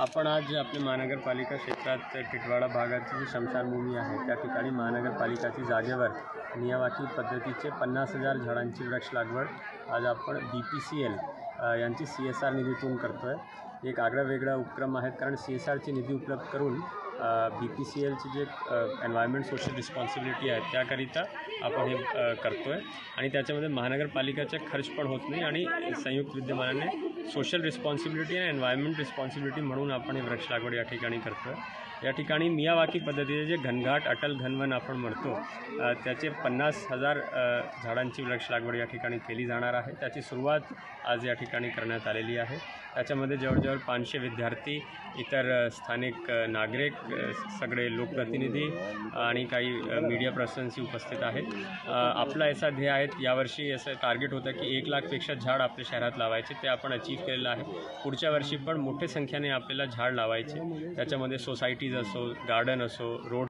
आपण आज आपल्या महानगरपालिका क्षेत्रात टिटवाडा भागाची जी शमशानभूमी आहे त्या ठिकाणी महानगरपालिकाची जागेवर नियमाची पद्धतीचे पन्नास हजार झाडांची वृक्ष लागवड आज आपण बी पी सी एल यांची सी एस आर निधीतून करतो आहे एक आगळा वेगळा उपक्रम आहेत कारण सी एस आरची निधी उपलब्ध करून बी पी सी एलची जे एन्व्हायरमेंट सोशल रिस्पॉन्सिबिलिटी आहे त्याकरिता आपण हे करतो आहे आणि त्याच्यामध्ये महानगरपालिकाचा खर्च पण होत नाही आणि संयुक्त विद्यमानाने सोशल रिस्पॉन्सिबिलिटी आणि एन्व्हायरमेंट रिस्पॉन्सिबिलिटी म्हणून आपण हे वृक्ष लागवड या ठिकाणी करतो आहे या ठिकाणी मियावाकी पद्धतीचे जे घनघाट अटल घनवन आपण म्हणतो त्याचे पन्नास हजार झाडांची वृक्ष लागवड या ठिकाणी केली जाणार आहे. त्याची सुरुवात आज या ठिकाणी करण्यात आलेली आहे. त्याच्यामध्ये जवळजवळ पाचशे विद्यार्थी इतर स्थानिक नागरिक सगळे लोकप्रतिनिधी आणि काही मीडिया पर्सन्सही उपस्थित आहेत. आपला असा ध्येय आहे यावर्षी असं टार्गेट होतं की एक लाखपेक्षा झाड आपल्या शहरात लावायचे ते आपण अचीव केलेलं आहे. पुढच्या वर्षी पण मोठ्या संख्येने आपल्याला झाड लावायचे. त्याच्यामध्ये सोसायटीज असो गार्डन असो रोड